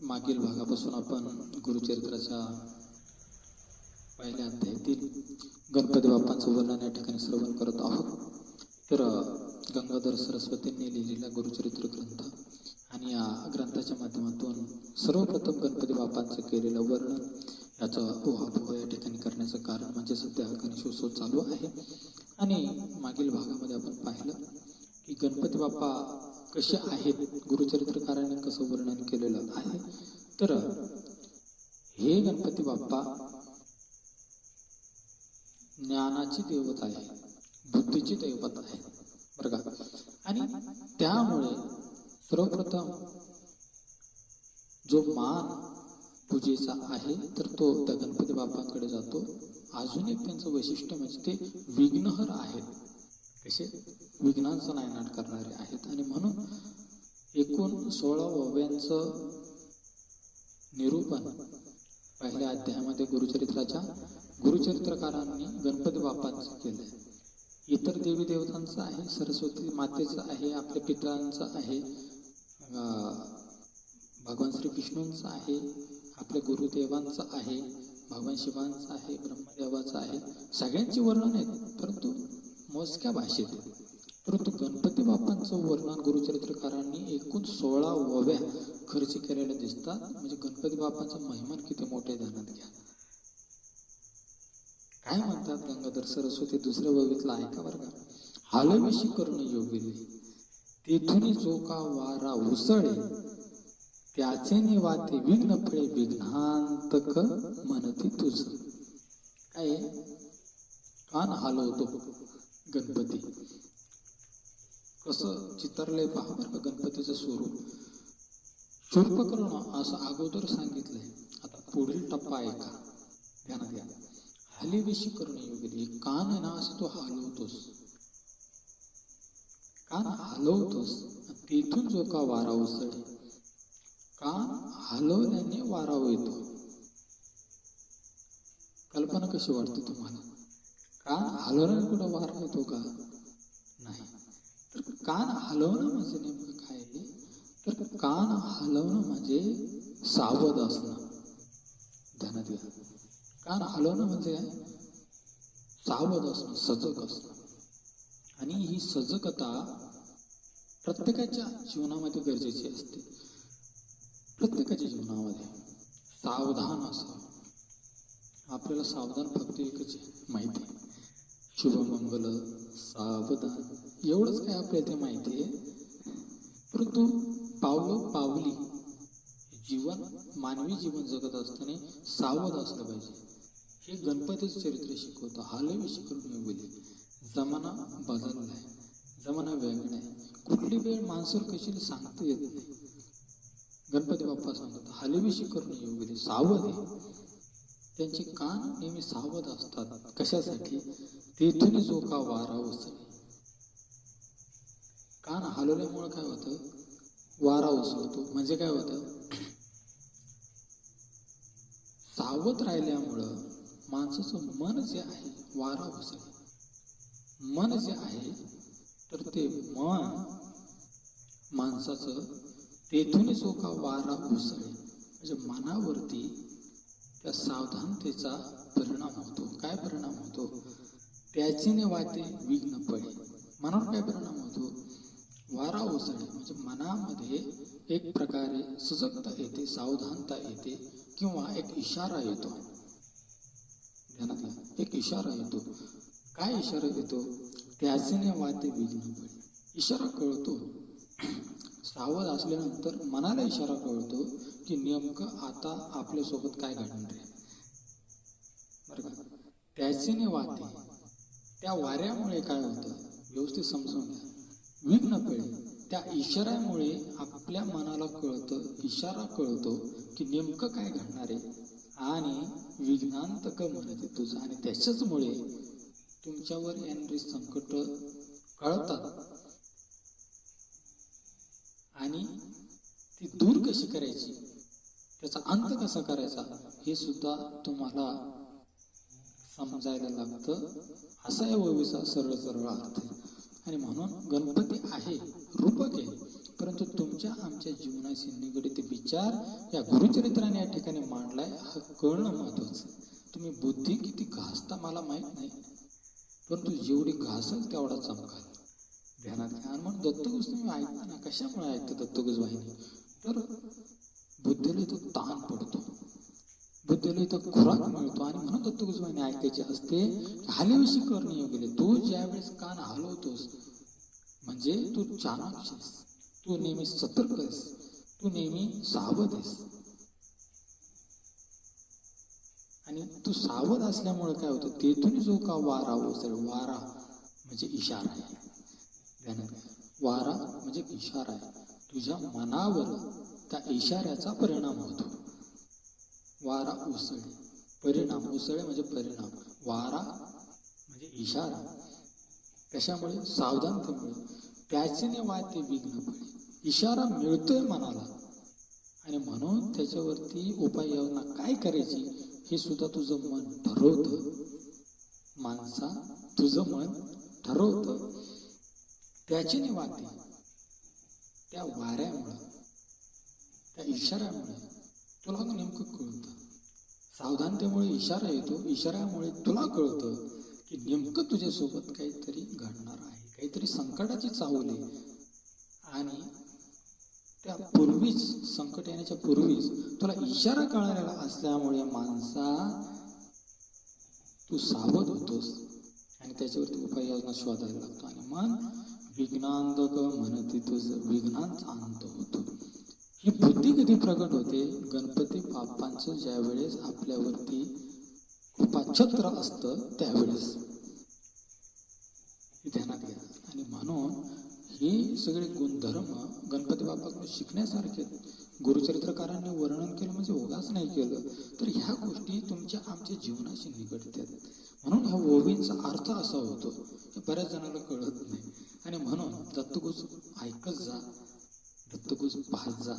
मागील भागापासून आपण गुरुचरित्राच्या पहिल्या अध्यायातील गणपती बाप्पांचं वर्णन या ठिकाणी श्रवण करत आहोत. तर गंगाधर सरस्वतींनी लिहिलेला गुरुचरित्र ग्रंथ आणि या ग्रंथाच्या माध्यमातून सर्वप्रथम गणपती बाप्पांचं केलेलं वर्णन याचं उहापोह या ठिकाणी करण्याचं कारण म्हणजे सध्या गणेशोत्सव चालू आहे. आणि मागील भागामध्ये आपण पाहिलं की गणपती बाप्पा कसे आहेत? गुरुचरित्रकाराने कसं वर्णन केलेलं आहे? तर हे गणपती बाप्पा ज्ञानाची दैवत आहे बुद्धीची दैवत आहे बरं का? आणि त्यामुळे सर्वप्रथम जो मान पूजेचा आहे तर तो त्या गणपती बाप्पाकडे जातो. अजून एक त्यांचं वैशिष्ट्य म्हणजे ते विघ्नहर आहेत. कसे? विघ्नांचं नायनाट करणारे आहेत आणि म्हणून एकूण सोळा ओव्यांचं निरूपण पहिल्या अध्यायामध्ये गुरुचरित्राच्या गुरुचरित्रकारांनी गणपती बाप्पांचं केलंय इतर देवी देवतांचं आहे सरस्वती मातेचं आहे आपल्या पितरांचं आहे भगवान भगवान श्रीकृष्णांचं आहे आपल्या गुरुदेवांचं आहे भगवान शिवांचं आहे ब्रह्मदेवाचं आहे सगळ्यांची वर्णन आहेत परंतु मोजक्या भाषेत आहे. परंतु गणपती बाप्पांचं वर्णन गुरुचरित्रकारांनी एकूण सोळा ओव्या खर्च केलेल्या दिसतात. म्हणजे गणपती बाप्पांचं महिमान किती मोठे ध्यानात घ्या. काय म्हणतात गंगाधर सरस्वती दुसऱ्या ववीतला ऐका बरं का. हालविशी करून योगिले तेथून जो का वारा उसळे त्याचे निवाते विघ्न फळे विघ्नांतक म्हणते तुझ. काय कान हालवतो गणपती. कसं चित्रलय पहा बरं का गणपतीचं स्वरूप. शूर्पकर्ण असं अगोदर सांगितलंय. आता पुढील टप्पा आहे का? ध्यानात घ्या हलीविशी करून योग्य कान आहे ना असं तो हलवतोस. कान हलवतोस तेथून जो का वारा उसळे कान हलवल्याने वारा येतो. कल्पना कशी वाटते तुम्हाला? कान हलवल्याने कुठं वारा येतो का? कान हलवणं म्हणजे नेमकं काय आहे तर कान हलवणं म्हणजे सावध असणं. ध्यानात घ्या कान हलवणं म्हणजे सावध असणं सजग असणं. आणि ही सजगता प्रत्येकाच्या जीवनामध्ये गरजेची असते. प्रत्येकाच्या जीवनामध्ये सावधान असावं. आपल्याला सावधान फक्त एकच आहे माहिती आहे. शुभमंगल सावधान. एवढंच काय आपल्याला ते माहिती आहे? परंतु पावलं पावली जीवन मानवी जीवन जगत असताना सावध असलं पाहिजे. हे गणपतीचं चरित्र शिकवतं. हालवी शिकवून बोलले जमाना बदललाय. जमाना वेगळा आहे. कुठली वेळ माणसं कशी सांगता येत नाही? गणपती बाप्पा सांगतात हलवीशी करून येऊ सावध आहे. त्यांचे कान नेहमी सावध असतात. कशासाठी? तेथून जो का वारा उसळे कान हलवल्यामुळं काय होतं? वारा उसळतो. म्हणजे काय होतं? सावध राहिल्यामुळं माणसाचं मन जे आहे वारा उसळे मन जे आहे तर ते मन माणसाचं तेथून जो का वारा उसळे म्हणजे मनावरती त्या सावधानतेचा परिणाम होतो. काय परिणाम होतो? त्याचीने वाटे विघ्न पडे मनावर काय परिणाम वारा उसळे म्हणजे मनामध्ये एक प्रकारे सजगता येते सावधानता येते किंवा एक इशारा येतो. ध्यानात एक इशारा येतो. काय इशारा येतो त्याचीने वाटे विघ्न पडे इशारा कळतो. सावध असल्यानंतर मनाला इशारा कळतो की नेमकं आता आपल्यासोबत काय घडणार आहे. बरं का? त्याचीने वाटे त्या वाऱ्यामुळे काय होतं? व्यवस्थित समजून घ्या. विघ्न पडे त्या इशाऱ्यामुळे आपल्या मनाला कळतं इशारा कळतो की नेमकं काय घडणार आहे. आणि विघ्नांतक म्हणते तुझं आणि त्याच्याचमुळे तुमच्यावर येणारी संकट कळतात. आणि ती दूर कशी करायची? त्याचा अंत कसा करायचा? हे सुद्धा तुम्हाला समजायला लागतं. असा या ओवीचा सरळ सरळ अर्थ आहे. आणि म्हणून गणपती आहे रूपक आहे. परंतु तुमच्या आमच्या जीवनाशी निगडित विचार या गुरुचरित्राने या ठिकाणी मांडलाय हा कळणं महत्वाचं. तुम्ही बुद्धी किती घासता मला माहीत नाही. परंतु जेवढी घासल तेवढा चमकाल ध्यानात घ्या. आणि मग दत्तगुज तुम्ही ऐकता ना कशामुळे ऐकता दत्तगुज वाहिनी तर बुद्धीला तो ताण पडतो. बुद्धीला इथं खुराक मिळतो आणि म्हणून दत्तगुज वाहिनी ऐकायची असते हालेविषयी करणे योग्य तू ज्यावेळेस कान हलवतोस म्हणजे तू चाणाक्षस. तू नेहमी सतर्क आहेस. तू नेहमी सावध आहेस. आणि तू सावध असल्यामुळे काय होतं? तेथून जो का वारा ओसर वारा म्हणजे इशारा आहे. वारा म्हणजे इशारा आहे. तुझ्या मनावर त्या इशाऱ्याचा परिणाम होतो. वारा उसळे. परिणाम उसळे म्हणजे परिणाम. वारा म्हणजे इशारा. कशामुळे? सावधानतेमुळे. त्याचीने वाते विघ्न पडे इशारा मिळतोय मनाला. आणि म्हणून त्याच्यावरती उपाययोजना काय करायची हे सुद्धा तुझं मन ठरवतं. माणसा तुझं मन ठरवतं. त्याचीने वाते त्या वाऱ्यामुळं त्या इशाऱ्यामुळे. तुला नेमकं कळतं? सावधानतेमुळे इशारा येतो इशाऱ्यामुळे तुला कळतं की नेमकं तुझ्यासोबत काहीतरी घडणार आहे काहीतरी संकटाची चावल आहे. आणि त्या पूर्वीच संकट येण्याच्या पूर्वीच तुला इशारा कळालेला असल्यामुळे माणसा तू सावध होतोस आणि त्याच्यावरती उपाययोजना शोधायला लागतो. आणि मन विघ्नांधक म्हणत तुझं विघ्नांचा अंत होतो. ही बुद्धी कधी प्रकट होते? गणपती बाप्पांचं ज्या वेळेस आपल्यावरती कृपाछत्र असतं त्यावेळेस. हे ध्यानात घ्या. आणि म्हणून हे सगळे गुणधर्म गणपती बाप्पाकडून शिकण्यासारखे आहेत. गुरुचरित्रकारांनी वर्णन केलं म्हणजे उगाच नाही केलं. तर ह्या गोष्टी तुमच्या आमच्या जीवनाशी निगडतात म्हणून ह्या ओवींचा अर्थ असा होतो हे बऱ्याच जणांना कळत नाही. आणि म्हणून दत्तगुज ऐकत जा. दत्तगुज पाहत जा